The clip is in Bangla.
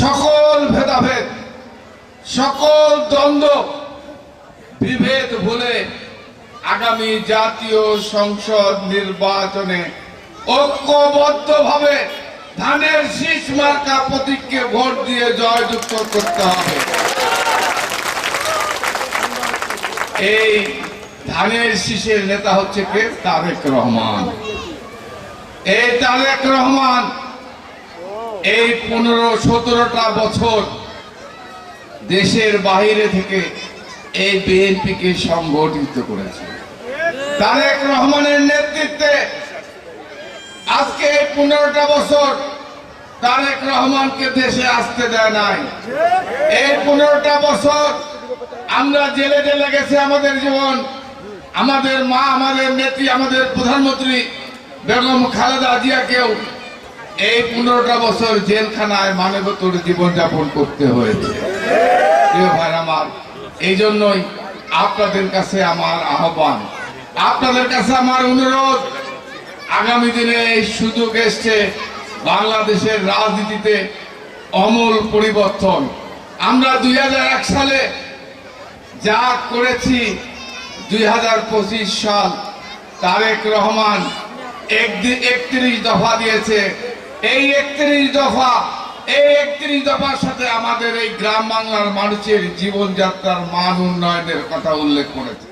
সকল ভেদাভেদ, সকল দ্বন্দ্ব বিভেদ ভুলে আগামী জাতীয় সংসদ নির্বাচনে ঐক্যবদ্ধভাবে ধানের শীষ মার্কা প্রতীককে ভোট দিয়ে জয়যুক্ত করতে হবে। এই ধানের শীষের নেতা হচ্ছে কে? তারেক রহমান। এই তারেক রহমান এই পনেরো, সতেরোটা বছর দেশের বাইরে থেকে এই বিএনপিকে সংগঠিত করেছে। তারেক রহমানের নেতৃত্বে আজকে এই পনেরোটা বছর তারেক রহমানকে দেশে আসতে দেয় নাই। এই পনেরোটা বছর আমরা জেলে জেলে গেছে আমাদের জীবন। আমাদের মা, আমাদের নেত্রী, আমাদের প্রধানমন্ত্রী বেগম খালেদা জিয়াকেও এই পনেরোটা বছর জেলখানায় মানবতর জীবনযাপন করতে হয়েছে। আমার, এই জন্যই আপনাদের কাছে আমার আহ্বান। আপনাদের কাছে আমার অনুরোধ, আগামী দিনে এই সুযোগ এসছে বাংলাদেশের রাজনীতিতে অমূল পরিবর্তন। আমরা দুই হাজার এক সালে যা করেছি, দুই হাজার পঁচিশ সাল তারেক রহমান একত্রিশ দফা দিয়েছে। এই একত্রিশ দফা, এই একত্রিশ দফার সাথে আমাদের এই গ্রাম বাংলার মানুষের জীবনযাত্রার মান উন্নয়নের কথা উল্লেখ করেছে।